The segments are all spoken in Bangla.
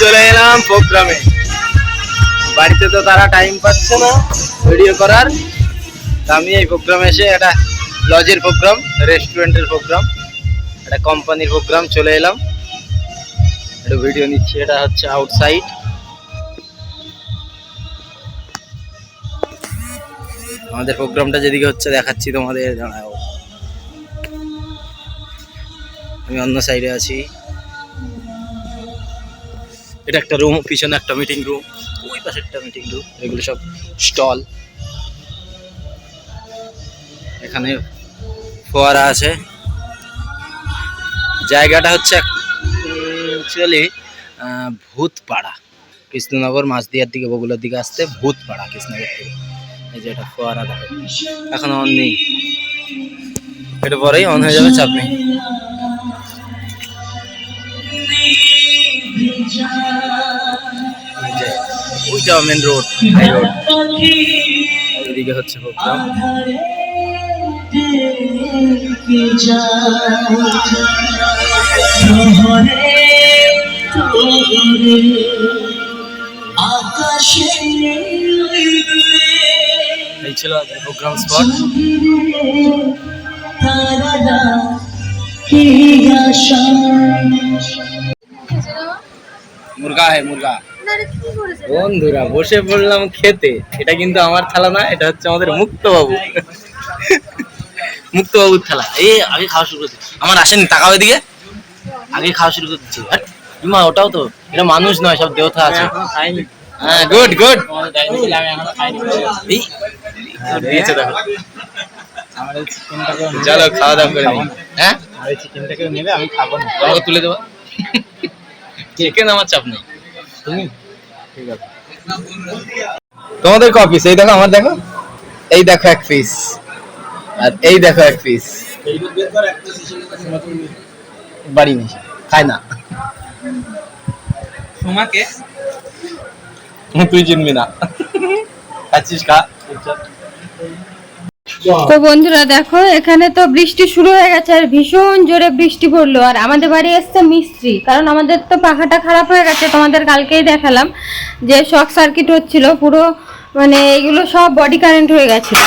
চলে এলাম প্রোগ্রামে। বাড়িতে তো তারা টাইম পাচ্ছে না ভিডিও করার। আমি এই প্রোগ্রামে এসে একটা লজের প্রোগ্রাম রেস্টুরেন্টের প্রোগ্রাম একটা কোম্পানির প্রোগ্রাম চলে এলাম। একটু ভিডিও নিচ্ছি, এটা হচ্ছে আউটসাইড আমাদের প্রোগ্রামটা যেদিকে হচ্ছে, দেখাচ্ছি তোমাদের দাঁড়াও আমি অন্য সাইডে আছি। এটা একটা রুম পিছনে একটা মিটিং রুম ওই পাশে একটা মিটিং রুম এগুলো সব স্টল এখানে ফোয়ারা আছে। জায়গাটা হচ্ছে অ্যাকচুয়ালি ভূতপাড়া, কৃষ্ণনগর মাছদিয়ার দিকে, বগুলার দিকে আসতে ভূতপাড়া, কৃষ্ণনগর থেকে। এই যে এটা ফোয়ারা দেখো। এখন অন নেই। এটা পরেই অন হয়ে যাবে, চাপ নেই। এই যে, ওইটা মেন রোড হাই রোড এদিকে হচ্ছে প্রোগ্রাম এই ছিল প্রোগ্রাম স্পট মুরগা হ্যাঁ মুরগা। বন্ধুরা বসে পড়লাম খেতে। এটা কিন্তু আমার থালা না এটা হচ্ছে আমাদের মুক্ত বাবু মুক্ত বাবুর থালা। এই আগে খাওয়া শুরু করছে আমার আসেনি তাকাও এদিকে। আগে খাওয়া শুরু করছে ইমা ওটাও তো এটা মানুষ নয় সব দেবতা আছে। হ্যাঁ গুড গুড দিয়েছে দেখো। চলো খাওয়া দাওয়া করে। হ্যাঁ? চিকেনটাকে নেবে আমি খাব না। তুলে দেবো। চিকেন আমার চাপ নেই। তুমি? ঠিক আছে। তোমাদের এই দেখো আমার দেখো। এই দেখো এক পিস আর এই দেখো এক পিস বাড়ি নেই খায় না। তোমাকে তুই চিনবি না। খাচ্ছিস খা। তো বন্ধুরা দেখো এখানে তো বৃষ্টি শুরু হয়ে গেছে আর ভীষণ জোরে বৃষ্টি পড়ল। আর আমাদের বাড়ি এসছে মিস্ত্রি কারণ আমাদের তো পাখাটা খারাপ হয়ে গেছে তোমাদের কালকেই দেখালাম যে শর্ট সার্কিট হচ্ছিল পুরো মানে এগুলো সব বডি কারেন্ট হয়ে গেছিল।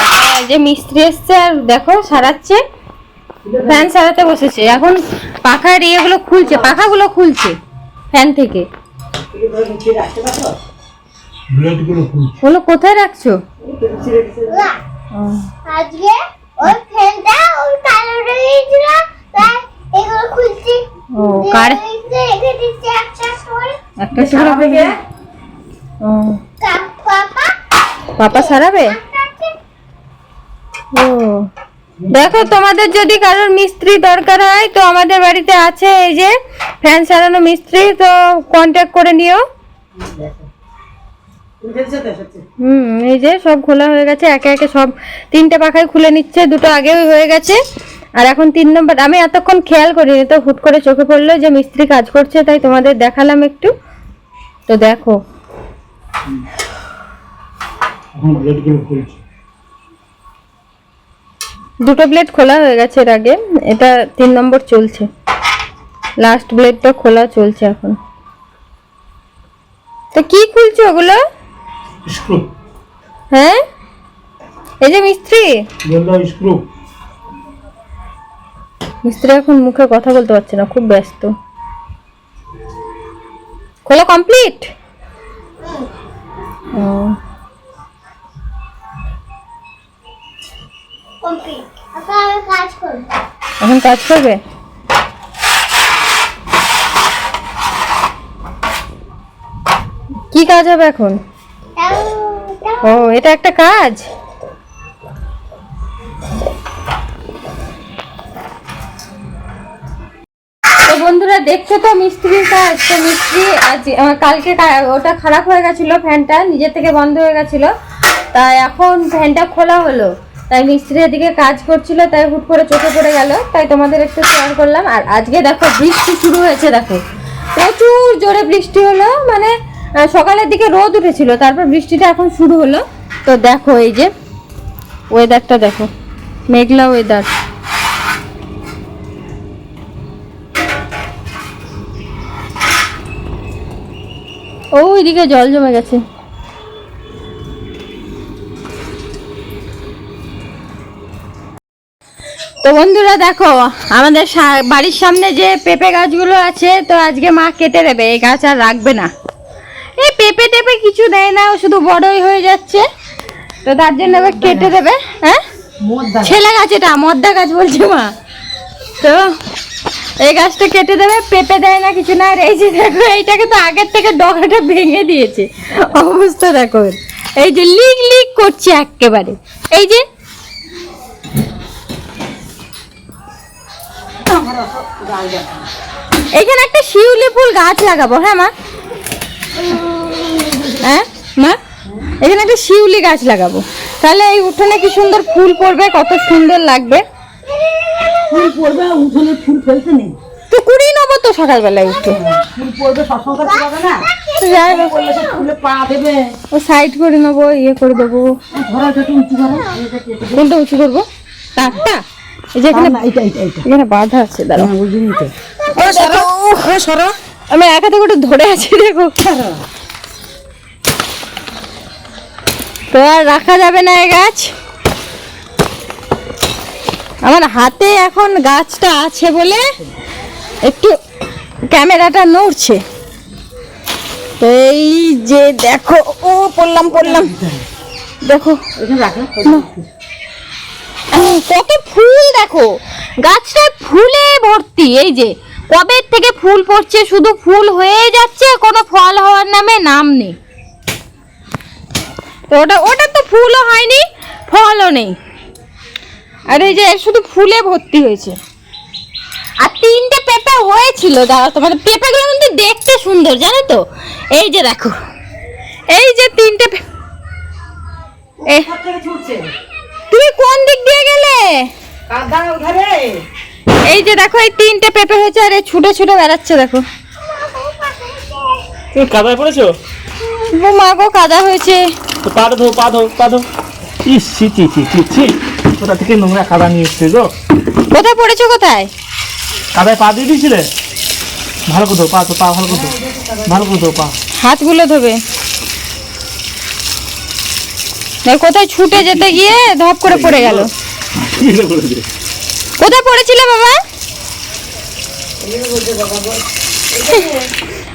যে মিস্ত্রি এসছে আর দেখো সারাচ্ছে ফ্যান সারাতে বসেছে। এখন পাখার ইয়েগুলো খুলছে পাখাগুলো খুলছে ফ্যান থেকে। ওগুলো কোথায় রাখছো। আজকে ওই ফ্যানটা ওই কালো তাই এগুলো খুলছি। ও কার? রেখে দিচ্ছি একটা ও। পাপা। পাপা সারাবে? ও। দেখো তোমাদের যদি কারোর মিস্ত্রি দরকার হয় তো আমাদের বাড়িতে আছে এই যে ফ্যান সারানো মিস্ত্রি তো কন্ট্যাক্ট করে নিও। হুম এই যে সব খোলা হয়ে গেছে একে একে সব তিনটে পাখাই খুলে নিচ্ছে দুটো আগেও হয়ে গেছে। আর এখন তিন নম্বর আমি এতক্ষণ খেয়াল করিনি তো হুট করে চোখে পড়ল যে মিস্ত্রি কাজ করছে তাই তোমাদের দেখালাম একটু। তো দেখো। দুটো ব্লেড খোলা হয়ে গেছে এর আগে এটা তিন নম্বর চলছে। লাস্ট ব্লেডটা খোলা চলছে এখন। তো কি খুলছো ওগুলো? স্ক্রু। হ্যাঁ? এই যে মিস্ত্রি। বলল স্ক্রু। মিস্ত্রি এখন মুখে কথা বলতে পারছে না খুব ব্যস্ত। খোলা কমপ্লিট এখন কাজ করব? কি কাজ হবে এখন? ও, এটা একটা কাজ? তো বন্ধুরা, দেখছ তো মিস্ত্রির কাজ? তো মিস্ত্রি আজ কালকে ওটা খারাপ হয়ে গেছিল ফ্যানটা নিজের থেকে বন্ধ হয়ে গেছিল। তাই এখন ফ্যানটা খোলা হলো। তাই মিস্ত্রি এদিকে কাজ করছিল, তাই হুট করে চোখে পড়ে গেল। তাই তোমাদের একটু শেয়ার করলাম। আর আজকে দেখো বৃষ্টি শুরু হয়েছে, দেখো। প্রচুর জোরে বৃষ্টি হলো মানে সকালের দিকে রোদ উঠেছিল, তারপর বৃষ্টিটা এখন শুরু হলো। তো দেখো এই যে ওয়েদারটা দেখো, মেঘলা ওয়েদার ও ওইদিকে জল জমে গেছে। তো বন্ধুরা দেখো, আমাদের বাড়ির সামনে যে পেঁপে গাছগুলো আছে, তো আজকে মা কেটে দেবে, এই গাছ আর রাখবে না। পেঁপে টেপে কিছু দেয় না ও শুধু বড়ই হয়ে যাচ্ছে। তো তার জন্য এবার কেটে দেবে হ্যাঁ? ছেলে গাছ এটা মদ্দা গাছ বলছে মা। তো এই গাছটা কেটে দেবে পেঁপে দেয় না কিছু না এই যে দেখো এইটাকে তো আগের থেকে ডগাটা ভেঙে দিয়েছে। অবস্থা দেখো। এই যে লিক লিক করছে একেবারে। এই যে এখানে একটা শিউলি ফুল গাছ লাগাবো হ্যাঁ মা? হ্যাঁ? মা? এখানে একটা শিউলি গাছ লাগাবো। তাহলে এই উঠোনে কি সুন্দর ফুল পড়বে? কত সুন্দর লাগবে? ফুল পড়বে উঠোনে ফুল ফেলতে নেই। তো কুড়িয়ে নেব তো সকালবেলায় উঠে। ফুল পড়বে না। যাই হোক, পা দেবে। ও সাইড করে নেব ইয়ে করে দেবো। কোনটা উঁচু করব তারটা? এই যে এখানে বাঁধা আছে দাঁড়াও। হ্যাঁ, তো। ও সরো আমি এক হাতে করে ধরে আছি দেখো। তো আর রাখা যাবে না এই গাছ। আমার হাতে এখন গাছটা আছে বলে একটু ক্যামেরাটা নড়ছে। তো এই যে দেখো ও পড়লাম পড়লাম। দেখো। কত ফুল দেখো। গাছটায় ফুলে ভর্তি এই যে। কবে থেকে ফুল পড়ছে? শুধু ফুল হয়ে যাচ্ছে কোনো ফল হওয়ার নামে নাম নেই। ওটা ওটা তো ফুলও হয়নি ফলও নেই। আর এই যে শুধু ফুলে ভর্তি হয়েছে। আর তিনটে পেঁপে হয়েছিল দাঁড়া তোমাদের পেঁপেগুলো কিন্তু দেখতে সুন্দর জানো তো? এই যে দেখো এই যে তিনটে তুমি কোন দিক দিয়ে গেলে? এই যে দেখো এই তিনটে পেঁপে হয়েছে আর এই ছুটে ছুটে বেড়াচ্ছে দেখো। তুমি কাদায় পড়েছো? মা গো কাদা হয়েছে। তো পা ধো পা ধো পা ধো। ইস ছি ছি ছি ছি ছি। কোথা থেকে নোংরা কাদা নিয়ে এসছে গো? কোথায় পড়েছো কোথায়? কাদায় পা দিয়ে দিয়েছিলে? ভালো করে ধো পা তো পা ভালো করে ধো। ভালো করে ধো পা। হাতগুলো ধোবে। কোথায় ছুটে যেতে গিয়ে ধপ করে পড়ে গেল। কোথায় পড়েছিলে বাবা?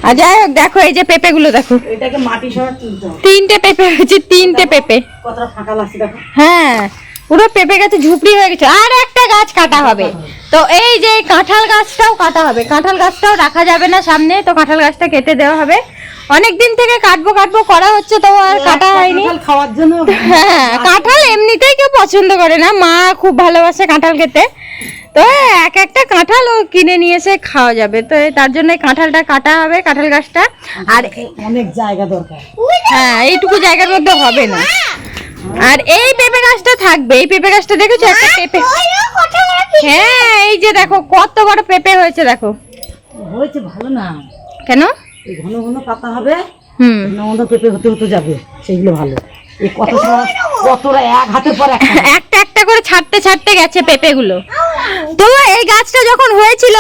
আর যাই হোক দেখো এই যে পেঁপেগুলো দেখো। এটাকে মাটি সহ তিনটে পেঁপে হয়েছে তিনটে পেঁপে। কতটা ফাঁকা লাগছে দেখো। হ্যাঁ পুরো পেঁপে গাছে ঝুপড়ি হয়ে গেছে। আর একটা গাছ কাটা হবে। তো এই যে কাঁঠাল গাছটাও কাটা হবে। কাঁঠাল গাছটাও রাখা যাবে না সামনে তো কাঁঠাল গাছটা কেটে দেওয়া হবে। অনেক দিন থেকে কাটবো কাটবো করা হচ্ছে তো আর কাটা হয়নি। খাওয়ার জন্য হ্যাঁ কাঁঠাল এমনিতেই কেউ পছন্দ করে না। মা খুব ভালোবাসে কাঁঠাল খেতে। তো এক একটা কাঁঠাল ও কিনে নিয়ে এসে খাওয়া যাবে। তো তার জন্য কাঁঠালটা কাটা হবে কাঁঠাল গাছটা। আর অনেক জায়গা দরকার। হ্যাঁ এইটুকু জায়গার মধ্যে হবে না। আর এই পেঁপে গাছটা থাকবে এই পেঁপে গাছটা দেখেছ? একটা পেঁপে হ্যাঁ এই যে দেখো কত বড় পেঁপে হয়েছে দেখো। হয়েছে ভালো না। কেন? ঘন ঘন পাতা হবে হুম। পেঁপে হতে হতে যাবে সেইগুলো ভালো। একটা একটা করে ছাড়তে ছাড়তে গেছে পেঁপেগুলো। তো এই গাছটা যখন হয়েছিল,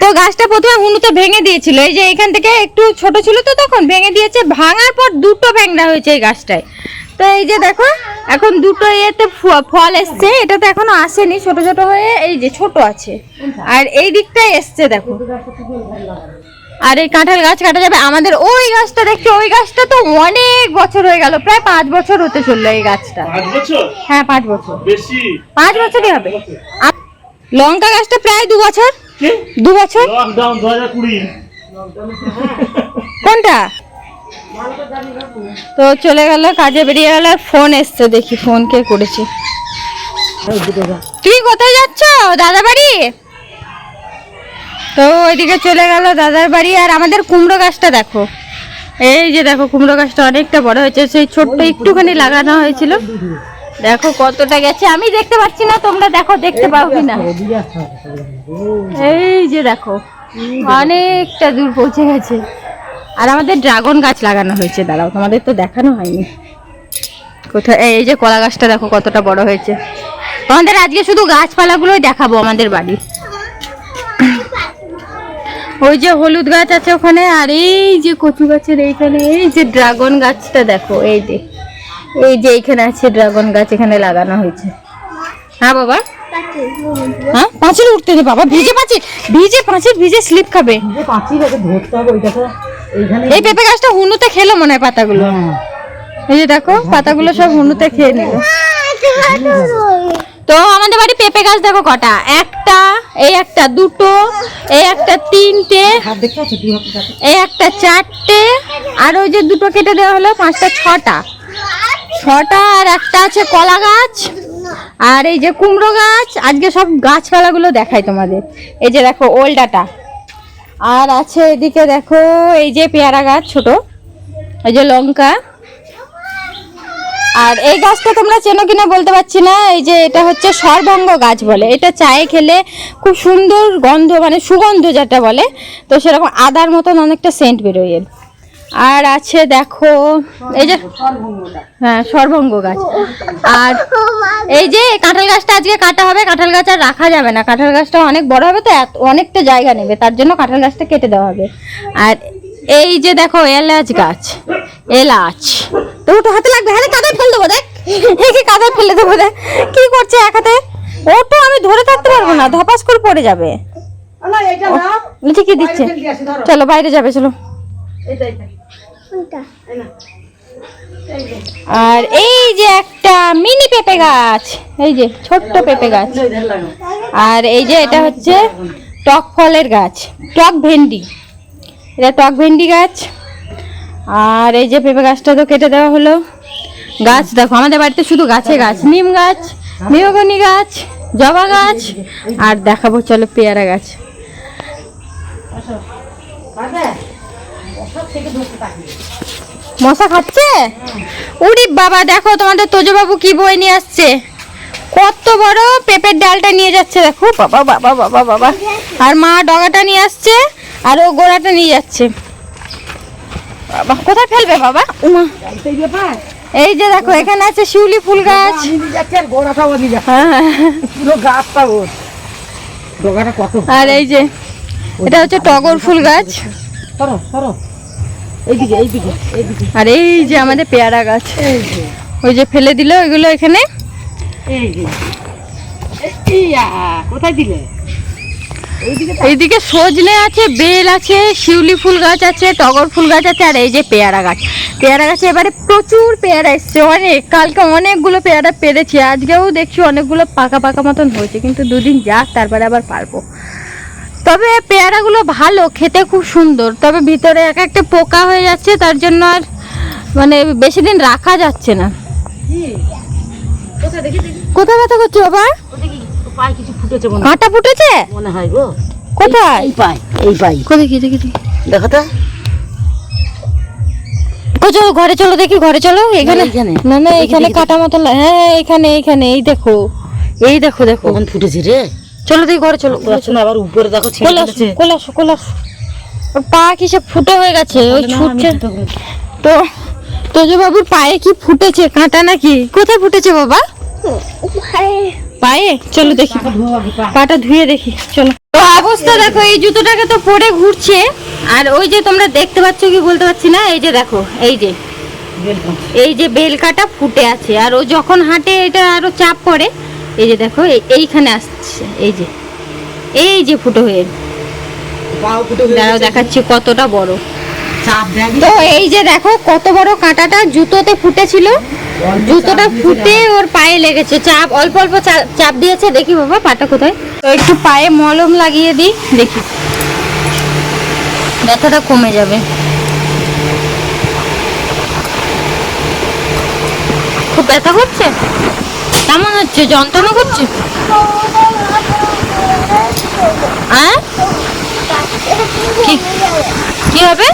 তো গাছটা প্রথমে হুনুতে ভেঙে দিয়েছিল। এই যে এখান থেকে একটু ছোট ছিল তো তখন ভেঙে দিয়েছে, ভাঙার পর দুটো ভেঙড়া হয়েছে এই গাছটায়। তো এই যে দেখো, এখন দুটো ইয়েতে ফল এসছে, এটা তো এখনও আসেনি, ছোট ছোট হয়ে এই যে ছোট আছে। আর এই দিকটাই এসছে, দেখো। আর এই কাঁঠাল গাছ কাটা যাবে আমাদের ওই গাছটা দেখছি ওই গাছটা তো অনেক বছর হয়ে গেল প্রায় পাঁচ বছর হতে চলল এই গাছটা। হ্যাঁ পাঁচ বছর। পাঁচ বছরই হবে। লঙ্কা গাছটা প্রায় দু বছর। দু বছর? কোনটা? তো চলে গেল কাজে বেরিয়ে গেল ফোন এসছে দেখি ফোন কে করেছে। তুমি কোথায় যাচ্ছ দাদা বাড়ি তো ওইদিকে চলে গেল দাদার বাড়ি আর আমাদের কুমড়ো গাছটা দেখো। এই যে দেখো, কুমড়ো গাছটা অনেকটা বড় হয়েছে, সেই ছোট্ট একটুখানি লাগানো হয়েছিল। দেখো কতটা গেছে, আমি দেখতে পাচ্ছি না, তোমরা দেখো, দেখতে পাও কি না? এই যে দেখো, অনেকটা দূর পৌঁছে গেছে। আর আমাদের ড্রাগন গাছ লাগানো হয়েছে, দাঁড়াও, তোমাদের তো দেখানো হয়নি। কোথায়, এই যে কলা গাছটা দেখো, কতটা বড় হয়েছে। তোমাদের আজকে শুধু গাছপালাগুলোই দেখাবো আমাদের বাড়ি। ওই যে হলুদ গাছ আছে ওখানে আর এই যে কচু গাছের এইখানে এই যে ড্রাগন গাছটা দেখো এই যে এই যে এইখানে আছে ড্রাগন গাছ এখানে লাগানো হয়েছে। হ্যাঁ বাবা? হ্যাঁ পাঁচিল উঠতে দে বাবা ভিজে পাঁচিল ভিজে পাঁচিল ভিজে স্লিপ খাবে। এই পেঁপে গাছটা হুনুতে খেলো মনে হয় পাতাগুলো। হ্যাঁ। এই যে দেখো পাতাগুলো সব হুনুতে খেয়ে নিল। তো আমাদের বাড়ি পেঁপে গাছ দেখো কটা একটা এই একটা দুটো এই একটা তিনটে এই একটা চারটে আর ওই যে দুটো কেটে দেওয়া হলো পাঁচটা ছটা। ছটা আর একটা আছে কলা গাছ আর এই যে কুমড়ো গাছ। আজকে সব গাছপালাগুলো দেখাই তোমাদের। এই যে দেখো ওলডাটা। আর আছে এদিকে দেখো এই যে পেয়ারা গাছ ছোট এই যে লঙ্কা। আর এই গাছটা তোমরা চেনো কিনা বলতে পারছি না, এই যে এটা হচ্ছে সর্বঙ্গ গাছ বলে। এটা চায়ে খেলে খুব সুন্দর গন্ধ মানে সুগন্ধ যেটা বলে, তো সেরকম আদার মতন অনেকটা সেন্ট বেরোয়। আর আছে দেখো, এই যে হ্যাঁ সর্বঙ্গ গাছ। আর এই যে কাঁঠাল গাছটা আজকে কাটা হবে, কাঁঠাল গাছ আর রাখা যাবে না। কাঁঠাল গাছটা অনেক বড় হবে, তো অনেকটা জায়গা নেবে, তার জন্য কাঁঠাল গাছটা কেটে দেওয়া হবে। আর এই যে দেখো এলাচ গাছ। এলাচ। তো তো হাতে লাগবে? হ্যাঁ কাদায় ফেলে দেবো দেখ। একে কাদায় ফেলে দেবো দেখ। কি করছে এক হাতে? ওটো আমি ধরে থাকতে পারব না ধপাস করে পড়ে যাবে। কি দিচ্ছে। চলো বাইরে যাবে চলো। আর এই যে একটা মিনি পেঁপে গাছ এই যে ছোট্ট পেঁপে গাছ। আর এই যে এটা হচ্ছে টক ফলের গাছ টক ভেন্ডি। এটা টক ভেন্ডি গাছ। আর এই যে পেঁপে গাছটা তো কেটে দেওয়া হলো। গাছ দেখো, আমাদের বাড়িতে শুধু গাছে গাছ, নিম গাছ, মেহগনি গাছ, জবা গাছ, আর দেখাবো চলো পেয়ারা গাছ। মশা খাচ্ছে? উরি বাবা, দেখো তোমাদের তোজবাবু কি বই নিয়ে আসছে? কত বড় পেঁপের ডালটা নিয়ে যাচ্ছে দেখো। বাবা বাবা বাবা বাবা। আর মা ডগাটা নিয়ে আসছে আর ও গোড়াটা নিয়ে যাচ্ছে। বাবা কোথায় ফেলবে বাবা? উমা। এই যে দেখো এখানে আছে শিউলি ফুল গাছ। আর হ্যাঁ, আর এই যে এটা হচ্ছে টগর ফুল গাছ। আর এই যে আমাদের পেয়ারা গাছ। ওই যে ফেলে দিল ওইগুলো এখানে। এই যে। কোথায় দিলে? এইদিকে এইদিকে সজনে আছে বেল আছে শিউলি ফুল গাছ আছে টগর ফুল গাছ আছে আর এই যে পেয়ারা গাছ। পেয়ারা গাছে এবারে প্রচুর পেয়ারা এসছে অনেক। কালকে অনেকগুলো পেয়ারা পেরেছি আজকেও দেখছি অনেকগুলো পাকা পাকা মতন হয়েছে কিন্তু দুদিন যাক তারপরে আবার পারব। তবে পেয়ারাগুলো ভালো খেতে খুব সুন্দর। তবে ভিতরে এক একটা পোকা হয়ে যাচ্ছে তার জন্য আর মানে বেশি দিন রাখা যাচ্ছে না। কোথায় দেখি কোথায় ব্যথা করছ বাবা দেখি ফুটেছে মনে হয়। গো। কোথায়? এই পাই এই পাই কোথায়? দেখি দেখি দেখি। দেখো তো। চলো ঘরে চলো দেখি ঘরে চলো। এখানে না না এখানে কাটা মতন হ্যাঁ এইখানে এইখানে এই দেখো। এই দেখো দেখো। কখন ফুটেছে রে। চলো দেখি ঘরে চলো। আবার উপরে দেখো কোলাস পা কিসে ফুটো হয়ে গেছে ওই ছুটছে। তো তোজো বাবুর পায়ে কি ফুটেছে কাঁটা নাকি? কোথায় ফুটেছে বাবা? পায়ে? চলো দেখি। পাটা ধুয়ে দেখি চলো। তো অবস্থা দেখো এই জুতোটাকে তো পরে ঘুরছে। আর ওই যে তোমরা দেখতে পাচ্ছ কি বলতে পারছি না এই যে দেখো এই যে। এই যে বেলকাটা ফুটে আছে আর ও যখন হাঁটে এটা আরও চাপ পড়ে। এই যে দেখো এইখানে আসছে এই যে। এই যে ফুটো হয়ে। দাঁড়াও দেখাচ্ছি কতটা বড়। তো এই যে দেখো কত বড় কাঁটাটা জুতোতে ফুটেছিল। জুতোটা ফুটে ওর পায়ে লেগেছে। চাপ, অল্প অল্প চাপ দিয়েছে। দেখি বাবা, পাটা কোথায়? তো একটু পায়ে মলম লাগিয়ে দিই, দেখি। ব্যথাটা কমে যাবে। খুব ব্যথা করছে? কেমন হচ্ছে? যন্ত্রণা করছে? হ্যাঁ? কি হবে?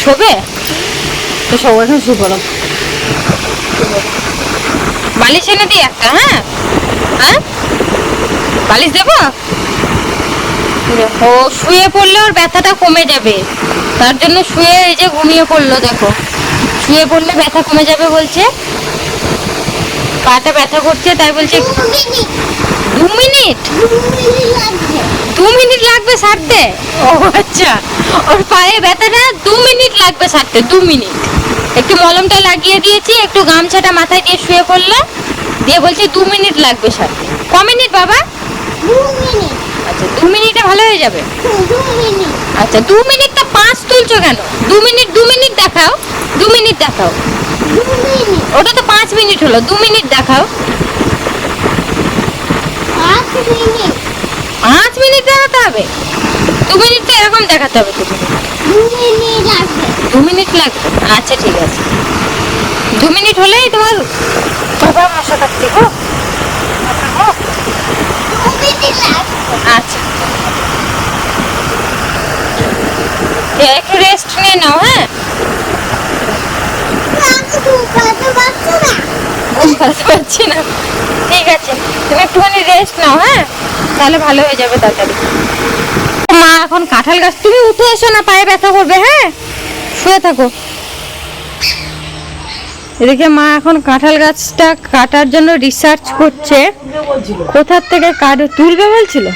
শোবে? তো সব এখন শুয়ে পড়ো বালিশ এনে দিই একটা হ্যাঁ? হ্যাঁ? বালিশ দেবো? ও শুয়ে পড়লে ওর ব্যথাটা কমে যাবে। তার জন্য শুয়ে এই যে ঘুমিয়ে পড়ল দেখো। শুয়ে পড়লে ব্যথা কমে যাবে বলছে। পাটা ব্যথা করছে তাই বলছে দু মিনিট। দু মিনিট লাগবে সারতে? ও আচ্ছা। ওর পায়ে ব্যথাটা দু মিনিট লাগবে সারতে দু মিনিট। একটু মলমটা লাগিয়ে দিয়েছি একটু গামছাটা মাথায় দিয়ে শুয়ে পড়ল। দিয়ে বলছে দু মিনিট লাগবে স্যার। ক মিনিট বাবা? আচ্ছা দু মিনিটে ভালো হয়ে যাবে? আচ্ছা দু মিনিট তো পাঁচ তুলছো কেন? দু মিনিট দু মিনিট দেখাও। দু মিনিট দেখাও। ওটা তো পাঁচ মিনিট হলো। দু মিনিট দেখাও। পাঁচ মিনিট। দেখাতে হবে? দু মিনিট তো এরকম দেখাতে হবে তুমি দু মিনিট লাগবে। আচ্ছা ঠিক আছে। দু মিনিট হলেই তোমার বাবা মশা কাটছে গো আচ্ছা। একটু রেস্ট নিয়ে নাও হ্যাঁ? ঘুম পাড়াতে পারছি না। ঠিক আছে তুমি একটুখানি রেস্ট নাও হ্যাঁ? তাহলে ভালো হয়ে যাবে তাড়াতাড়ি। মা এখন কাঁঠাল গাছ তুমি উঠে এসো না পায়ে ব্যথা করবে হ্যাঁ? শুয়ে থাকো। এদিকে মা এখন কাঁঠাল গাছটা কাটার জন্য রিসার্চ করছে। কোথার থেকে কাঠ তুলবে বলছিল?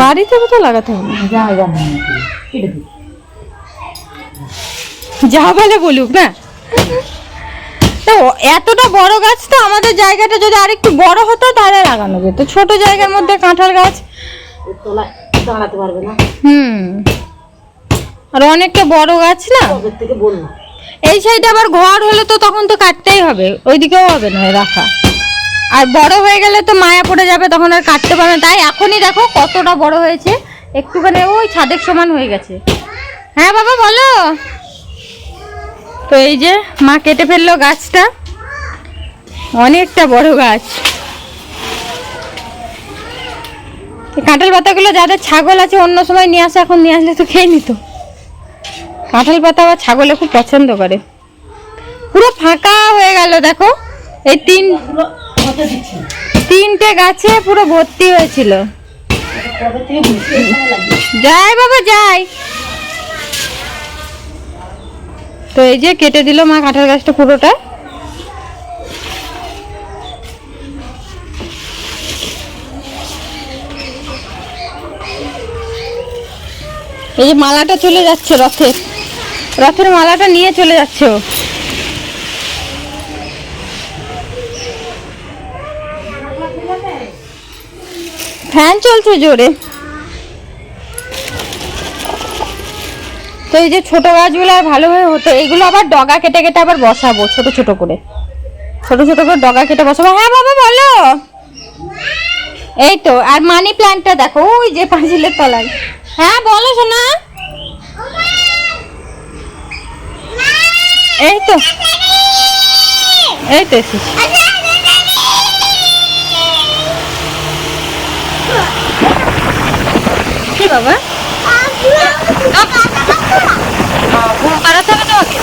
বাড়িতে তো লাগাতে হবে যা বলে বলুক না? তো এতটা বড় গাছ তো আমাদের জায়গাটা যদি আরেকটু বড় হতো তাহলে লাগানো যেত। ছোট জায়গার মধ্যে কাঁঠাল গাছ। দাঁড়াতে পারবে না। হুম। আর অনেকটা বড় গাছ না? এই সাইডে আবার ঘর হলে তো তখন তো কাটতেই হবে ওইদিকেও হবে না রাখা। আর বড় হয়ে গেলে তো মায়া পড়ে যাবে তখন আর কাটতে পারবে না। তাই এখনই দেখো কতটা বড় হয়েছে একটুখানি ওই ছাদের সমান হয়ে গেছে। হ্যাঁ বাবা বলো। তো এই যে মা কেটে ফেলল গাছটা অনেকটা বড় গাছ। কাঁঠাল পাতাগুলো যাদের ছাগল আছে অন্য সময় নিয়ে আসে এখন নিয়ে আসলে তো খেয়ে নিত। কাঁঠাল পাতা আবার ছাগলে খুব পছন্দ করে। পুরো ফাঁকা হয়ে গেল, দেখো। এই তিন। তিনটে গাছে পুরো ভর্তি হয়েছিল। যাই বাবা যাই তো এই যে কেটে দিল মা কাঁঠাল গাছটা পুরোটা। এই যে মালাটা চলে যাচ্ছে রথের। রথের মালাটা নিয়ে চলে যাচ্ছে। ফ্যান চলছে জোরে। তো এই যে ছোট গাছগুলো আর ভালোভাবে হতো, এইগুলো আবার ডগা কেটে কেটে আবার বসাবো ছোট ছোট করে। ছোট ছোট করে ডগা কেটে বসাবো। হ্যাঁ বাবা, বলো। এই তো, আর মানি প্ল্যান্টটা দেখো, ওই যে পাঁচিলের তলায়। হ্যাঁ বলো শোনা এই তো। এই তো এসেছি। বাবা? ঘুম পাড়াতে হবে তোমাকে?